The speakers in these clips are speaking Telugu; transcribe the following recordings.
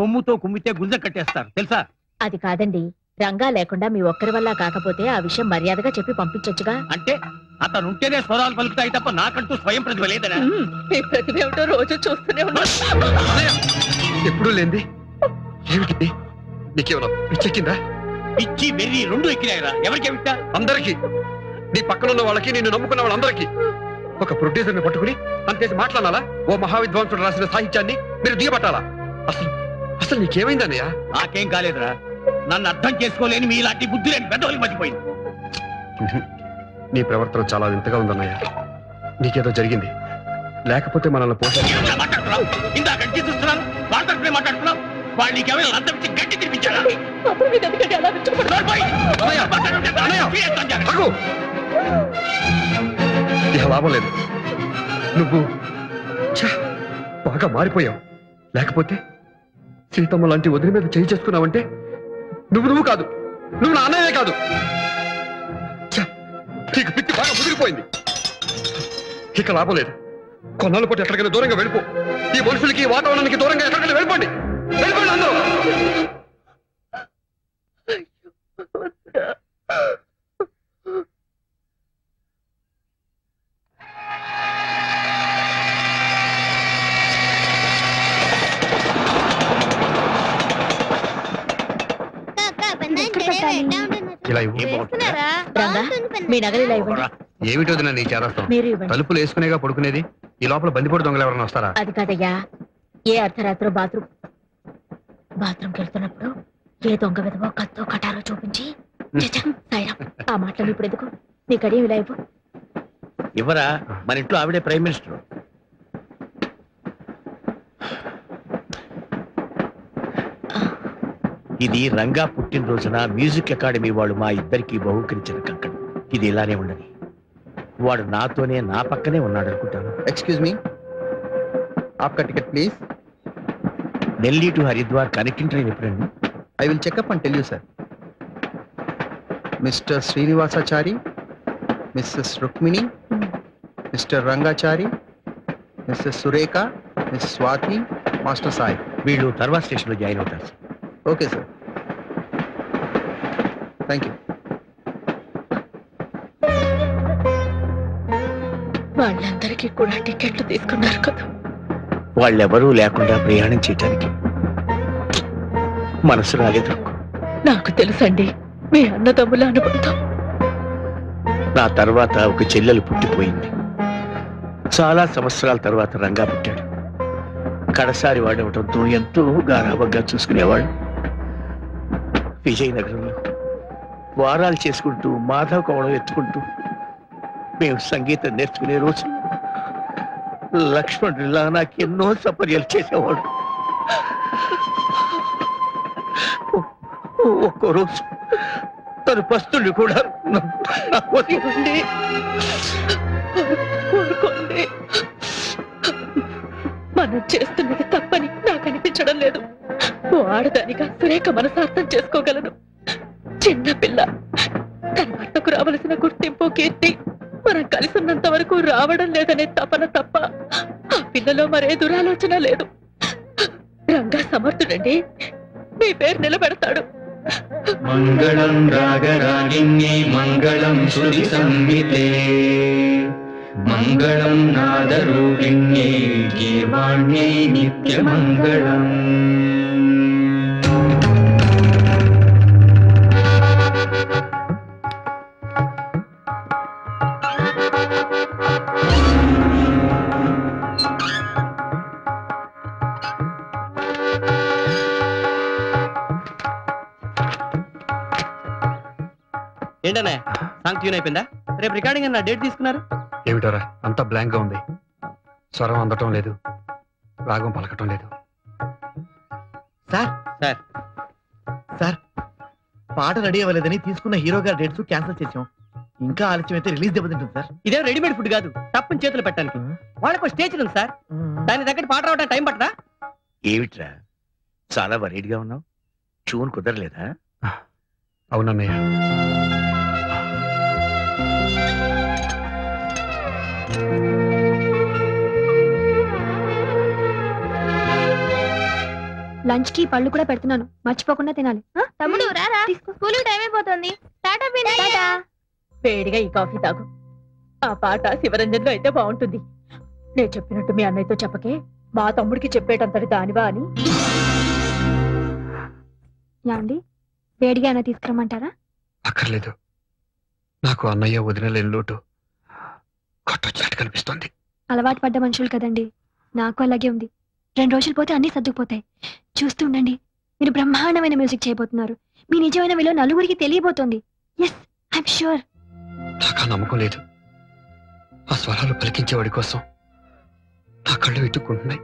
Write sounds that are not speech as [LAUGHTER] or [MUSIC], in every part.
కొమ్ముతో కుమ్మితే గుంజ కట్టేస్తారు. తెలుసా? అది కాదండి. రంగా లేకుండా మీ ఒక్కరి వల్ల కాకపోతే ఆ విషయం మర్యాదగా చెప్పి పంపించొచ్చుగా? అంటే అతను ఉంటేనే స్వరాలు పలుకుతాయి తప్ప నాకంటూ స్వయం ప్రతిభ లేదనా? మీ ప్రతిభ ఏమిటో రోజు చూస్తూనే ఎప్పుడూ లేంది ఏమిటి నీకేమన్నా పిచ్చెక్కిందా పిచ్చి వెర్రి రెండు ఎక్కినాయిరా. ఎవరికి ఏమిటా అందరికీ. నీ పక్కన ఉన్న వాళ్ళకి నిన్ను నమ్ముకున్న వాళ్ళందరికీ. ఒక ప్రొడ్యూసర్ని పట్టుకుని అంతేసి మాట్లాడాలా? ఓ మహావిద్వాంసుడు రాసిన సాహిత్యాన్ని మీరు దిగబట్టాలా? అసలు అసలు నీకేమైందన్నయ్య? నాకేం కాలేదురా. నన్ను అర్థం చేసుకోలేని మీ ఇలాంటి బుద్ధి లేని పెద్దవాళ్ళకి మర్చిపోయింది. [LAUGHS] నీ ప్రవర్తన చాలా వింతగా ఉందన్నయ్య. నీకేదో జరిగింది. లేకపోతే మనల్ని పోషి ఏమిటా మాట్లాడుతున్నావు? ఇందాక గట్టి చూస్తున్నాను వాళ్ళతో మాట్లాడుతున్నావు? వాళ్ళు నీకేమైనా అర్థం ఇచ్చి గట్టి తినిపించారా! ఇక లాభం లేదు. నువ్వు బాగా మారిపోయావు. లేకపోతే సీతమ్మ లాంటి వదిలి మీద చేయి చేసుకున్నావంటే నువ్వు నువ్వు కాదు. నువ్వు నా అన్నయ్యే కాదు. నీకు పిచ్చి బాగా ముదిరిపోయింది. ఇక లాభం లేదు. కొన్నాళ్ళ పాటు ఎక్కడికైనా దూరంగా వెళ్ళిపో. ఈ మనుషులకి వాతావరణానికి దూరంగా ఎక్కడికైనా వెళ్ళిపోండి. వెళ్ళిపోండి అందరూ. ఇలా ఇవ్వు. ఏం బాగుంటుందా? రంగా మీ నగలు ఇలా ఇవ్వండి. ఏమిటో వదినా నీ చేరస్తాం? మీరు ఇవ్వండి. తలుపులు వేసుకునేగా పడుకునేది? ఈ లోపల బందిపోటు దొంగలు ఎవరైనా వస్తారా? అది కాదయ్యా. ఏ అర్ధరాత్రో బాత్రూమ్ బాత్రూమ్కి వెళ్తున్నప్పుడు ఏ దొంగ విధవో కత్తో కటారో చూపించి చచ్చా, ఆ మాటలు ఇప్పుడు ఎందుకు? నీ కడియం ఇలా ఇవ్వు. ఇవ్వరా? మన ఇంట్లో ఆవిడే ప్రైమ్ మినిస్టర్. ఇది రంగా పుట్టినరోజున మ్యూజిక్ అకాడమీ వాళ్ళు మా ఇద్దరికి బహుకరించిన కంకణం. ఇది ఇలానే ఉండని. వాడు నాతోనే నా పక్కనే ఉన్నాడు అనుకుంటాను excuse me ticket please Delhi to Haridwar connecting train ఎప్పుడండి I will check up and tell you sir Mr Srinivasachari Mrs Rukmini Mr Rangachari Mrs Surekha miss Swathi master Sai వీళ్ళు తర్వాత స్టేషన్లో జాయిన్ అవుతారు sir okay sir thank you. వాళ్ళందరికీ కూడా టికెట్లు తీసుకున్నారు కదా. వాళ్ళెవరూ లేకుండా ప్రయాణం చేయడానికి మనసు రాలేదు నాకు. తెలుసండి మీ అన్నదమ్ముల అనుబంధం. నా తర్వాత ఒక చెల్లెలు పుట్టిపోయింది. చాలా సంవత్సరాల తర్వాత రంగా పుట్టాడు. కడసారి వాడవటంతో ఎంతో గారాభంగా చూసుకునేవాడు విజయనగరంలో వారాలు చేసుకుంటూ మాధవ కోవడం ఎత్తుకుంటూ మేము సంగీతం నేర్చుకునే రోజు లక్ష్మణుడిలా నాకు ఎన్నో సపర్యలు చేసేవాడు. ఒక్కో రోజు తను పస్తుల్ని కూడా నా- నా మనం చేస్తున్నది తప్పని నాకు అనిపించడం లేదు. ఓ ఆడదానిగా సురేఖ మనసు అర్థం చేసుకోగలను. చిన్న పిల్ల తన భర్తకు రావలసిన గుర్తింపు కీర్తి మనం కలిసినంత వరకు రావడం లేదనే తపన తప్ప ఆ పిల్లలో మరే దురాలోచన లేదు. రంగా సమర్థుడండి. మీ పేరు నిలబెడతాడు. మంగళం రాగరాగిణి మంగళం శృతి సంహితే. మంగళం నాదరూపిణ్యై నిత్య నిత్యమంగళం ఏంటనే సాంగ్ ట్యూన్ అయిపోయిందా? రేపు రికార్డింగ్ అన్న డేట్ తీసుకున్నారు? ఏమిటోరా? అంతా బ్లాంక్గా ఉంది. స్వరం అందటం లేదు. రాగం పలకటం లేదు. సార్ సార్ సార్ పాట రెడీ అవ్వలేదని తీసుకున్న హీరో గారి డేట్స్ క్యాన్సిల్ చేసాం ఇంకా ఆలస్యం అయితే రిలీజ్ దెబ్బతింటుంది సార్. ఇదే రెడీమేడ్ ఫుడ్ కాదు తప్పని చేతులు పెట్టడానికి. వాళ్ళకు స్టేజ్ ఉంది సార్. దాని దగ్గర పాట రావడానికి టైం పట్టదా? ఏమిట్రా? చాలా వరీడ్గా ఉన్నావు. చూన్ కుదరలేదా? అవునన్నయ్య. లంచ్కి పళ్ళు కూడా పెడుతున్నాను. మర్చిపోకుండా తినాలి. ఆ? తమ్ముడు రారా స్కూల్ టైం అయిపోతుంది. టాటా పిన్ని టాటా. వేడిగా ఈ కాఫీ తాగు. ఆ పాట శివరంజన్లో అయితే బాగుంటుంది. నేను చెప్పినట్టు మీ అన్నయ్యతో చెప్పకే మా తమ్ముడికి చెప్పేటంతటి దానివా అని. యాండి వేడిగా అయినా తీసుకురమ్మంటారా? అక్కర్లేదు. నాకు అన్నయ్య వదినలేని లోటు. కొట్టొచ్చినట్టు కనిపిస్తోంది. అలవాటు పడ్డ మనుషులు కదండి. నాకు అలాగే ఉంది. రెండు రోజులు పోతే అన్ని సర్దుకుపోతాయి. చూస్తూ ఉండండి. మీరు బ్రహ్మాండమైన మ్యూజిక్ చేయబోతున్నారు. మీ నిజమైన విలువ నలుగురికి తెలియబోతోంది. ఎస్ ఐఎమ్ షూర్ నాకు నమ్మకం లేదు. ఆ స్వరాలు పలికించేవాడి కోసం నా కళ్ళు వెతుక్కుంటున్నాయి.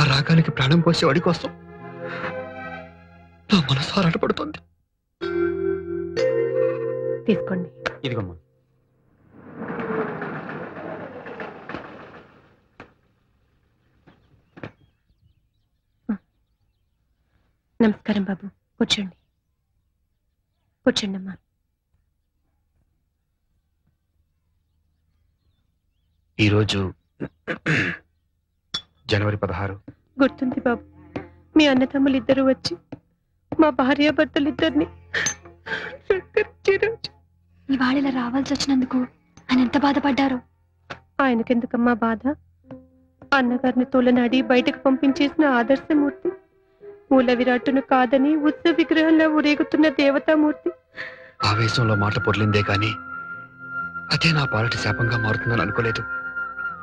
ఆ రాగానికి ప్రాణం పోసేవాడి కోసం నా మనసు ఆరాటపడుతోంది. తీసుకోండి. ఇదిగమ్మా నమస్కారం బాబు. కూర్చోండి. కూర్చోండి అమ్మా ఈరోజు జనవరి పదహారు. గుర్తుంది బాబు. మీ అన్నదమ్ములు ఇద్దరు వచ్చి మా భార్యాభర్తలు ఇద్దరిని ఇవాళ ఇలా రావాల్సి వచ్చినందుకు ఆయన ఎంత బాధపడ్డారో? ఆయనకెందుకమ్మా బాధ? అన్నగారిని తోలనాడి బయటకు పంపించేసిన ఆదర్శమూర్తి మూల విరాట్టును కాదని ఉత్సవ విగ్రహంలో ఊరేగుతున్న దేవతామూర్తి. ఆవేశంలో మాట పొర్లిందే కానీ అదే నా పాలటి శాపంగా మారుతుందని అనుకోలేదు.